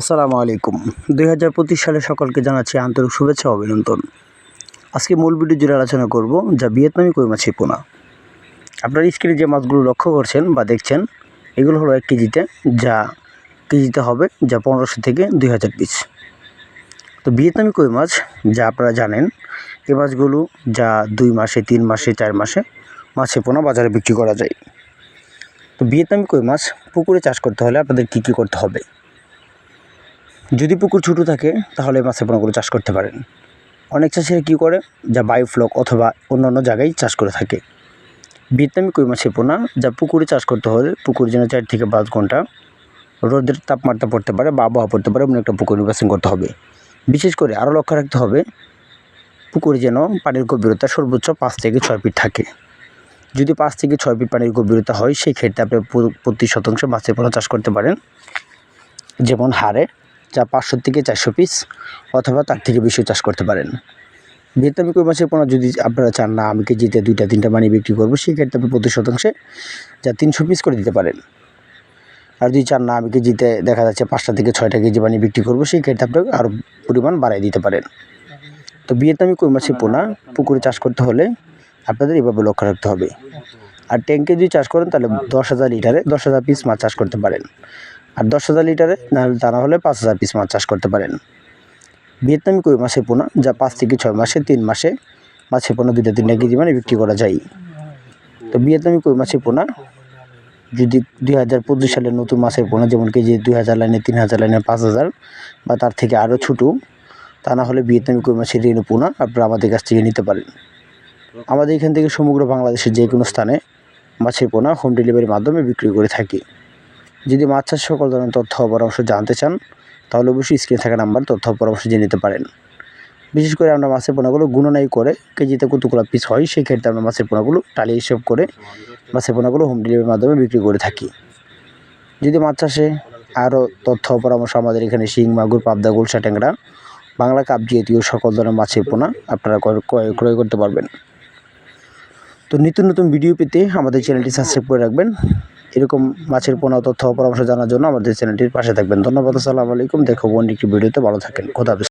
আসসালামু আলাইকুম। দুই হাজার পঁচিশ সালে সকলকে জানাচ্ছি আন্তরিক শুভেচ্ছা অভিনন্দন। আজকে মূল ভিডিও জুড়ে আলোচনা করব যা ভিয়েতনামি কই মাছের পোনা। আপনার স্ক্রিনে যে মাছগুলো লক্ষ্য করছেন বা দেখছেন, এগুলো হলো এক কেজিতে, যা কেজিতে হবে, যা পনেরোশো থেকে দুই হাজার পিস। তো ভিয়েতনামি কই মাছ, যা আপনারা জানেন, এ মাছগুলো যা দুই মাসে, তিন মাসে, চার মাসে মাছের পোনা বাজারে বিক্রি করা যায়। তো ভিয়েতনামি কই মাছ, পুকুরে চাষ করতে হলে আপনাদের কী কী করতে হবে? যদি পুকুর ছোটো থাকে, তাহলে মাছের পোনাগুলো চাষ করতে পারেন। অনেক চাষিরা কী করে? যা বায়োফ্লক অথবা অন্য অন্য জায়গায় চাষ করে থাকে। ভিয়েতনামি কই মাছের পোনা? যা পুকুরে চাষ করতে হলে পুকুর যেন চার থেকে পাঁচ ঘণ্টা রোদের তাপমাত্রা পড়তে পারে বা আবহাওয়া পড়তে পারে, এমন একটা পুকুর নির্বাচন করতে হবে। বিশেষ করে আরও লক্ষ্য রাখতে হবে, পুকুরে যেন পানির গভীরতা সর্বোচ্চ পাঁচ থেকে ছয় ফিট থাকে। যদি পাঁচ থেকে ছয় ফিট পানির গভীরতা হয়, সেই ক্ষেত্রে আপনি প্রতি শতাংশ মাছের পোনা চাষ করতে পারেন। যেমন হারে যা পাঁচশো থেকে চারশো পিস অথবা তার থেকে বেশি চাষ করতে পারেন। ভিয়েতনামি কই মাছের পোনা যদি আপনারা চান না, আমি কেজিতে দুইটা, তিনটা মানি বিক্রি করব, সেক্ষেত্রে আপনি প্রতি শতাংশে যা তিনশো পিস করে দিতে পারেন। আর যদি চান না, আমি কেজিতে দেখা যাচ্ছে পাঁচটা থেকে ছয়টা কেজি মানি বিক্রি করব সেই ক্ষেত্রে আপনি আরও পরিমাণ বাড়াই দিতে পারেন। তো ভিয়েতনামি কই মাছের পোনা, পুকুরে চাষ করতে হলে আপনাদের এভাবে লক্ষ্য রাখতে হবে। আর ট্যাঙ্কে যদি চাষ করেন, তাহলে দশ হাজার লিটারে দশ হাজার পিস মাছ চাষ করতে পারেন। আর দশ হাজার লিটারে না হলে তা না হলে পাঁচ হাজার পিস মাছ চাষ করতে পারেন। ভিয়েতনামি কই মাছের পোনা, যা পাঁচ থেকে ছয় মাসে, তিন মাসে মাছের পোনা দুইটা তিনটা কেজি মানে বিক্রি করা যায়। তো ভিয়েতনামি কই মাছের পোনা, যদি দুই হাজার পঁচিশ সালের নতুন মাছের পোনা, যেমন কেজি দুই হাজার লাইনে, তিন হাজার লাইনে পাঁচ হাজার, বা তার থেকে আরও ছোটো, তা না হলে ভিয়েতনামি কই মাছের ঋণ পোনা আপনারা আমাদের কাছ থেকে নিতে পারেন। আমাদের এখান থেকে সমগ্র বাংলাদেশের যে কোনো স্থানে মাছের পোনা হোম ডেলিভারির মাধ্যমে বিক্রি করে থাকি। যদি মাছ চাষ সকল ধরনের তথ্য পরামর্শ জানতে চান, তাহলে অবশ্যই স্ক্রিনে থাকা নাম্বার তথ্য পরামর্শ জেনে নিতে পারেন। বিশেষ করে আমরা মাছের পোনাগুলো গুণনাই করে কেজিতে কতগুলো পিস হয়, সেই ক্ষেত্রে আমরা মাছের পোনাগুলো টালি হিসেব করে মাছের পোনাগুলো হোম ডেলিভারির মাধ্যমে বিক্রি করে থাকি। যদি মাছ চাষে আরও তথ্য পরামর্শ আমাদের এখানে শিং, মাগুর, পাবদা, গুলশা, ট্যাংরা, বাংলা কাপ জাতীয় সকল ধরনের মাছের পোনা আপনারা ক্রয় ক্রয় করতে পারবেন। তো নিত্য নতুন ভিডিও পেতে আমাদের চ্যানেলটি সাবস্ক্রাইব করে রাখবেন। এরকম মাছের পোনা, তথ্য পরামর্শ জানার জন্য আমাদের চ্যানেলটির পাশে থাকবেন। ধন্যবাদ, আসসালামু আলাইকুম। দেখো অন্য একটি ভিডিওতে ভালো থাকেন। খোদা।